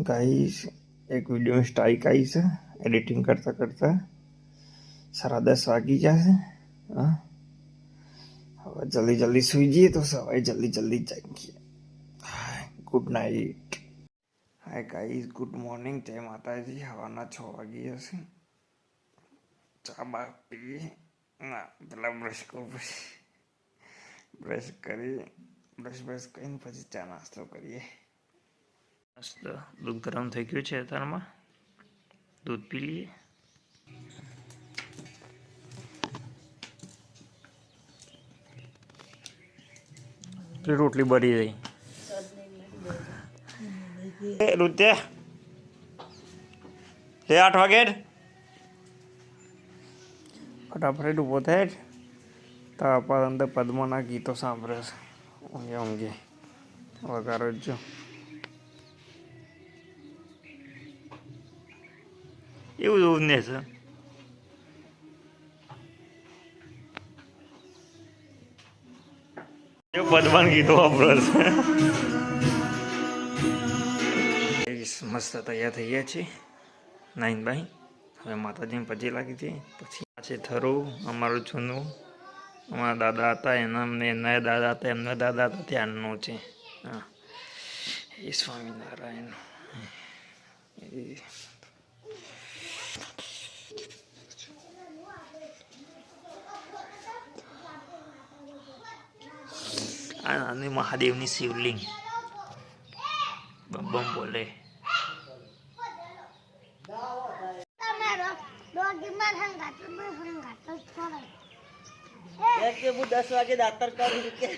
Guys एक video में strike आई से एडिटिंग करता करता, सारा दस आ गई जैसे हाँ। जल्दी जल्दी सूझिए तो सवाई जल्दी जल्दी जाएँगे। Good night hi guys good morning जय माता जी, हवा ना छो हवाना छोवागी ऐसे चाबा पी, ना मतलब पहला ब्रश को ब्रश ब्रश करी ब्रश ब्रश कहीं पर चा नाश्ता करिए મસ્ત દૂધ ગરમ થઈ ગયું છે અત્યારમાં. દૂધ પી લઈએ. રોટલી બળી રહી. એ રુત્ય લે આઠ વાગે. ફટાફટ ઊભો થાય જ. તાપા અંદર પદ્મના ગીતો સાંભળે છે. ઊંઘે ઊંઘે. વગારો જ જો એવું એવું ને છે એ પદ્માન ગીતો વાપરે છે મસ્ત તૈયાર થઈ ગયા છે નાઈન ભાઈ હવે માતાજીને પછી લાગી છે પછી આ છે થરું અમારું જૂનું અમારા દાદા હતા એના અમને એમના દાદા હતા એમના દાદા હતા ત્યારનું છે હા એ સ્વામિનારાયણ નાની મહાદેવની શિવલિંગ. બમ બમ બોલે દસ વાગે દાતર કરું કે.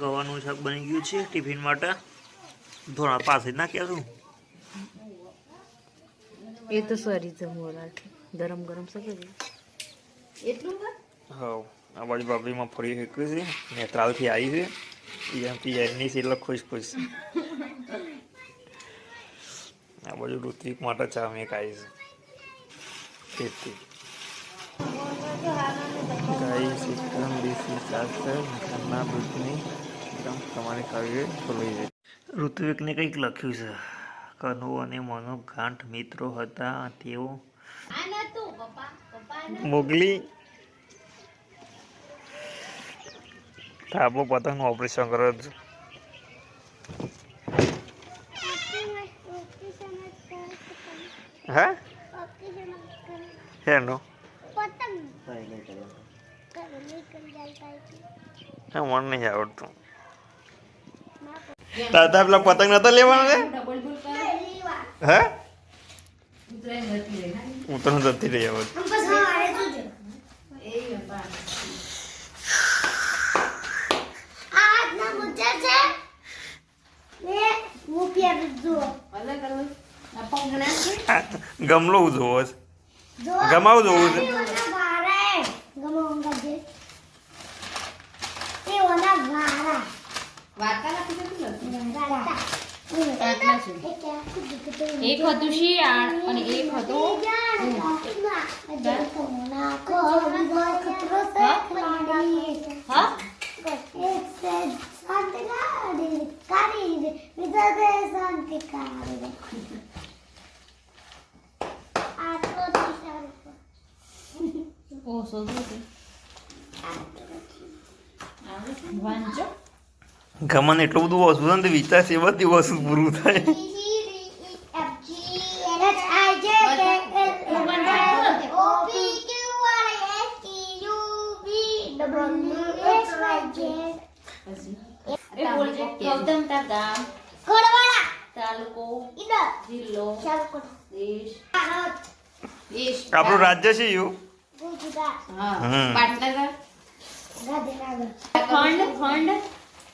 ગવાનું શાક બની ગયું છે ટિફિન માટે. ધોળા પાસે નાખ્યા કહેવું એ તો સારી છે મોરાટ ગરમ ગરમ સગર એટલું હા આ બાજુ બાબરીમાં ફરી શક્યું છે. નેત્રાલથી આવી છે. એમથી એમની છે એટલે ખુશ ખુશ. આ બાજુ ઋત્વિક માટે ચા મેં ખાઈ છે. તેથી ગાય એકદમ દેશી છે ઘરના દૂધની એકદમ તમારે કાવ્ય ખોલાઈ જાય ઋત્વિકને કંઈક લખ્યું છે. કનુ અને મનુ ગાંઠ મિત્રો હતા તેઓ મોગલી. ધાબો પતંગનું ઓપરેશન કરે છે. હા? કાંઈથી. હા મને નહીં આવડતું. તાતા પેલા પતંગ નતા લેવાનો. હે? ઉતરણ જતી રહી હવે. ગમલો જોવો છે. ગમાવું જોવું છે. એઓના વારા. ગમાવું કાઢજે. એઓના વારા. વારા. એક આખું દીકરું. એક હતું શિયાળ અને એક હતું હા ઓ સોજો વાંચો ગમન એટલું બધું વસ્તુ છે ને વિચાર છે બધી વસ્તુ પૂરું થાય. આપણું રાજ્ય છે યુ. પાટનગર? ખંડ ખંડ?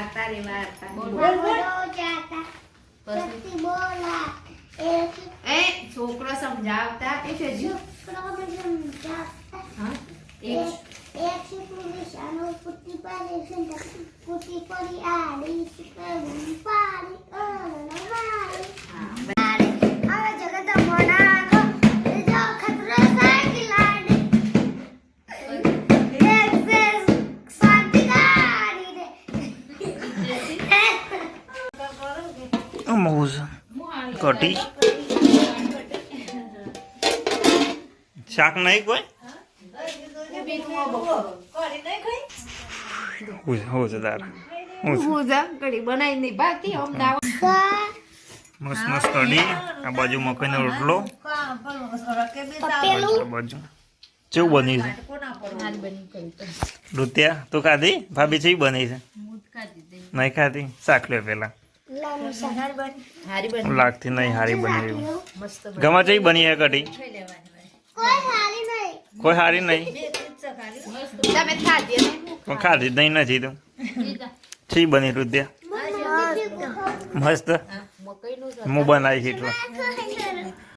વાર્તા રે વાર્તા. બોલો જાતા શક્તિ બોલા. એક એ છોકરો સમજાવતા એ છે જો સમજાવતા મોઝ કઢી શાક નહીં કોઈ? મસ્ત મસ્ત કઢી. આ બાજુ મકાઈનો રોટલો. બાજુ. કેવું બની છે? હારી બની કરી તો રૂત્યા તું ખાધી? ભાભી છે બની છે? નહીં ખાધી? શાક લે પેલા. લાગતી નહીં હારી બની ગમે ચેવી બની છે કઢી. કોઈ હારી નહીં. કોઈ હારી નહીં. તમે ખાધી પણ ખાધી નહીં નથી તું. ચી બની રૂદ્યા મસ્ત. હું બનાવી છે